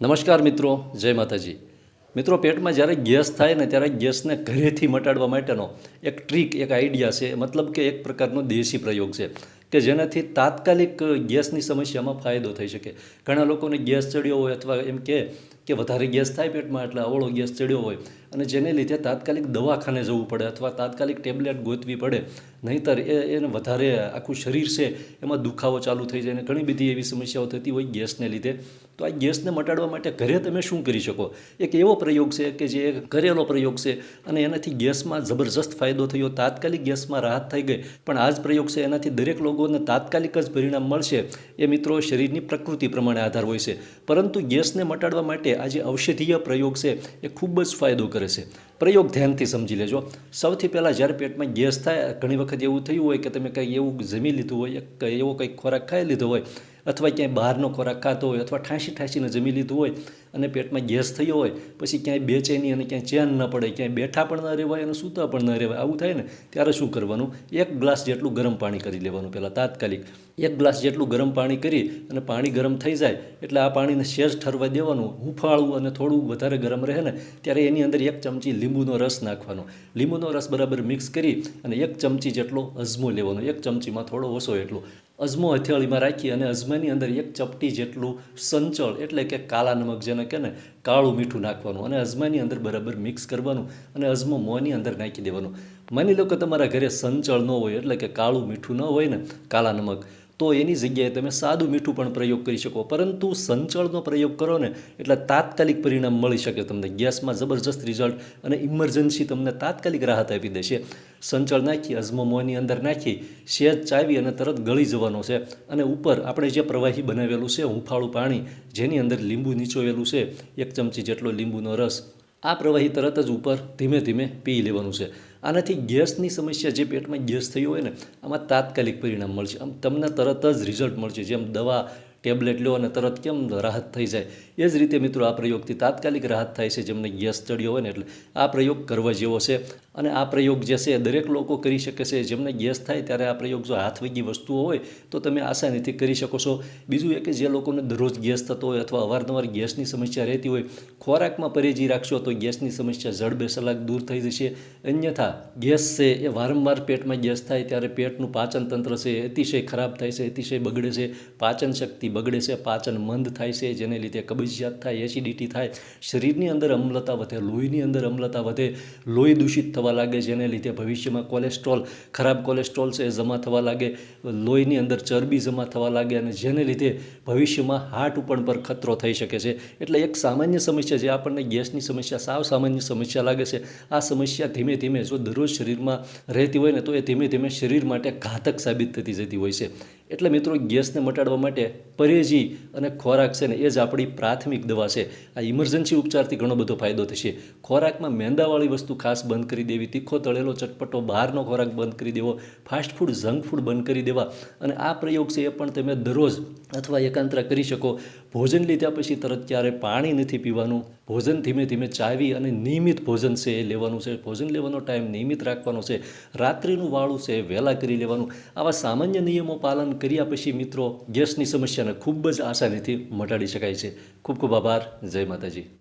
નમસ્કાર મિત્રો, જય માતાજી. મિત્રો, પેટમાં જ્યારે ગેસ થાય ને ત્યારે ગેસને ઘરેથી મટાડવા માટેનો એક ટ્રીક એક આઈડિયા છે, મતલબ કે એક પ્રકારનો દેશી પ્રયોગ છે, કે જેનાથી તાત્કાલિક ગેસની સમસ્યામાં ફાયદો થઈ શકે. ઘણા લોકોને ગેસ ચડ્યો હોય અથવા એમ કે કે વધારે ગેસ થાય પેટમાં એટલે અવળો ગેસ ચડ્યો હોય અને જેને લીધે તાત્કાલિક દવાખાને જવું પડે અથવા તાત્કાલિક ટેબ્લેટ ગોતવી પડે નહીંતર એ એને વધારે આખું શરીર છે એમાં દુખાવો ચાલુ થઈ જાય અને ઘણી બધી એવી સમસ્યાઓ થતી હોય ગેસને લીધે. તો આ ગેસને મટાડવા માટે ઘરે તમે શું કરી શકો? એક એવો પ્રયોગ છે કે જે ઘરેલો પ્રયોગ છે અને એનાથી ગેસમાં જબરજસ્ત ફાયદો થયો. તાત્કાલિક ગેસમાં રાહત થઈ ગઈ. પણ આ જ પ્રયોગ છે, એનાથી દરેક લોકોને તાત્કાલિક જ પરિણામ મળશે. એ મિત્રો શરીરની પ્રકૃતિ પ્રમાણે આધાર હોય છે. પરંતુ ગેસને મટાડવા માટે આ જે ઔષધીય પ્રયોગ છે, એ ખૂબ જ ફાયદો કરે છે. પ્રયોગ ધ્યાનથી સમજી લેજો. સૌથી પહેલાં જ્યારે પેટમાં ગેસ થાય, ઘણી વખત એવું થયું હોય કે તમે કંઈ એવું જમી લીધું હોય કે એવો કંઈક ખોરાક ખાઈ લીધો હોય અથવા ક્યાંય બહારનો ખોરાક ખાતો હોય અથવા ઠાંસી ઠાંસીને જમી લીધું હોય અને પેટમાં ગેસ થયો હોય, પછી ક્યાંય બેચેની અને ક્યાંય ચેન ન પડે, ક્યાંય બેઠા પણ ન રહેવાય અને સૂતા પણ ન રહેવાય, આવું થાય ને, ત્યારે શું કરવાનું? એક ગ્લાસ જેટલું ગરમ પાણી કરી લેવાનું પહેલાં તાત્કાલિક. એક ગ્લાસ જેટલું ગરમ પાણી કરી અને પાણી ગરમ થઈ જાય એટલે આ પાણીને શેષ ઠરવા દેવાનું, હુંફાળવું અને થોડું વધારે ગરમ રહે ને, ત્યારે એની અંદર એક ચમચી લીંબુનો રસ નાખવાનો. લીંબુનો રસ બરાબર મિક્સ કરી અને એક ચમચી જેટલો અજમો લેવાનો, એક ચમચીમાં થોડો ઓછો એટલો. અજમો હથેળીમાં રાખી અને અજમાની અંદર એક ચપટી જેટલું સંચળ, એટલે કે કાળા નમક જેને કહે ને, કાળું મીઠું નાખવાનું અને અજમાની અંદર બરાબર મિક્સ કરવાનું અને અજમો મોંની અંદર નાખી દેવાનું. માની લો કે તમારા ઘરે સંચળ ન હોય, એટલે કે કાળું મીઠું ન હોય ને કાળા નમક તો એની જગ્યાએ તમે સાદું મીઠું પણ પ્રયોગ કરી શકો. પરંતુ સંચળનો પ્રયોગ કરો ને, એટલે તાત્કાલિક પરિણામ મળી શકે તમને. ગેસમાં જબરજસ્ત રિઝલ્ટ અને ઇમરજન્સી તમને તાત્કાલિક રાહત આપી દેશે. સંચળ નાખી, અજમો મોંની અંદર નાખી, શેજ ચાવી અને તરત ગળી જવાનો છે. અને ઉપર આપણે જે પ્રવાહી બનાવેલું છે, હુંફાળું પાણી, જેની અંદર લીંબુ નીચોવેલું છે, એક ચમચી જેટલો લીંબુનો રસ આ પ્રવાહી તરત જ ઉપર ધીમે ધીમે પી લેવાનું છે. આનાથી ગેસની સમસ્યા જે પેટમાં ગેસ થયો હોય ને, આમાં તાત્કાલિક પરિણામ મળશે. આમ તમને તરત જ રિઝલ્ટ મળશે. જેમ દવા ટેબ્લેટ લો અને તરત કેમ રાહત થઈ જાય? એ જ રીતે મિત્રો આ પ્રયોગથી તાત્કાલિક રાહત થાય છે જેમને ગેસ ચડ્યો હોય ને એટલે આ પ્રયોગ કરવા જેવો છે. અને આ પ્રયોગ જે છે દરેક લોકો કરી શકે છે. જેમને ગેસ થાય ત્યારે આ પ્રયોગ જો હાથવેગી વસ્તુઓ હોય તો તમે આસાનીથી કરી શકો છો. બીજું એ કે જે લોકોને દરરોજ ગેસ થતો હોય અથવા અવારનવાર ગેસની સમસ્યા રહેતી હોય, ખોરાકમાં પરેજી રાખશો તો ગેસની સમસ્યા જડબે સલાક દૂર થઈ જશે. અન્યથા ગેસ છે એ વારંવાર પેટમાં ગેસ થાય ત્યારે પેટનું પાચન તંત્ર છે અતિશય ખરાબ થાય છે, અતિશય બગડે છે. પાચન શક્તિ બગડે છે, પાચન મંદ થાય છે, જેને લીધે કબજિયાત થાય, એસિડિટી થાય. શરીરની અંદર અમ્લતા વધે, લોહીની અંદર અમ્લતા વધે, લોહી દૂષિત થવા લાગે, જેને લીધે ભવિષ્યમાં કોલેસ્ટ્રોલ, ખરાબ કોલેસ્ટ્રોલ છે જમા થવા લાગે, લોહીની અંદર ચરબી જમા થવા લાગે અને જેને લીધે ભવિષ્યમાં હાર્ટ ઉપર પર ખતરો થઈ શકે છે. એટલે એક સામાન્ય સમસ્યા જે આપણને ગેસની સમસ્યા, સાવ સામાન્ય સમસ્યા લાગે છે, આ સમસ્યા ધીમે ધીમે જો દરરોજ શરીરમાં રહેતી હોય ને, તો એ ધીમે ધીમે શરીર માટે ઘાતક સાબિત થતી જતી હોય છે. એટલે મિત્રો, ગેસને મટાડવા માટે પરેજી અને ખોરાક છે ને, એ જ આપણી પ્રાથમિક દવા છે. આ ઇમરજન્સી ઉપચારથી ઘણો બધો ફાયદો થશે. ખોરાકમાં મેંદાવાળી વસ્તુ ખાસ બંધ કરી દેવી, તીખો તળેલો ચટપટો, બહારનો ખોરાક બંધ કરી દેવો ફાસ્ટ ફૂડ જંક ફૂડ બંધ કરી દેવા. અને આ પ્રયોગ છે એ પણ તમે દરરોજ અથવા એકાંતરા કરી શકો. ભોજન લીધા પછી તરત ક્યારે પાણી નથી પીવાનું? ભોજન ધીમે ધીમે ચાવી અને નિયમિત ભોજન છે એ લેવાનું છે. ભોજન લેવાનો ટાઈમ નિયમિત રાખવાનો છે. રાત્રિનું વાળું છે વહેલા કરી લેવાનું. આવા સામાન્ય નિયમો પાલન કર્યા પછી મિત્રો ગેસની સમસ્યાને ખૂબ જ આસાનીથી મટાડી શકાય છે. ખૂબ ખૂબ આભાર. જય માતાજી.